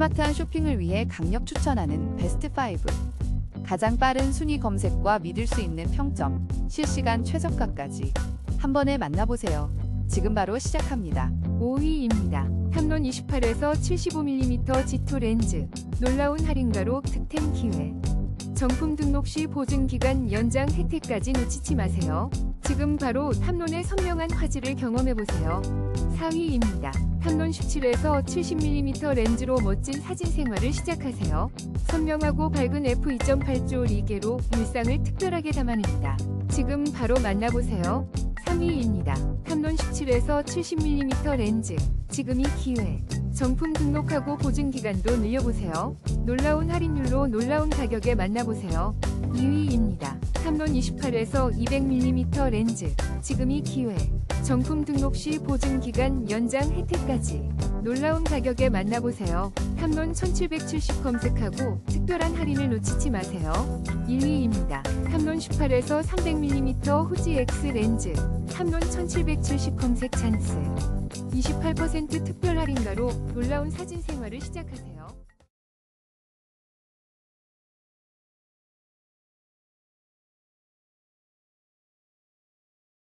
스마트한 쇼핑을 위해 강력 추천하는 베스트 5. 가장 빠른 순위 검색과 믿을 수 있는 평점, 실시간 최저가까지 한 번에 만나보세요. 지금 바로 시작합니다. 5위입니다. 탐론 28에서 75mm G2 렌즈. 놀라운 할인가로 득템 기회. 정품 등록 시 보증 기간 연장 혜택까지 놓치지 마세요. 지금 바로 탐론의 선명한 화질을 경험해 보세요. 4위입니다. 탐론 17에서 70mm 렌즈로 멋진 사진 생활을 시작하세요. 선명하고 밝은 f2.8조 리개로 일상을 특별하게 담아냅니다. 지금 바로 만나보세요. 3위입니다. 탐론 17에서 70mm 렌즈. 지금이 기회. 정품 등록하고 보증 기간도 늘려보세요. 놀라운 할인율로 놀라운 가격에 만나보세요. 2위입니다. 탐론 28에서 200mm 렌즈. 지금이 기회. 정품 등록 시 보증 기간 연장 혜택까지. 놀라운 가격에 만나보세요. 탐론 1770 검색하고 특별한 할인을 놓치지 마세요. 1위입니다. 탐론 18에서 300mm 후지 X 렌즈. 탐론 1770 검색 찬스. 28% 특별 할인가로 놀라운 사진 생활을 시작하세요.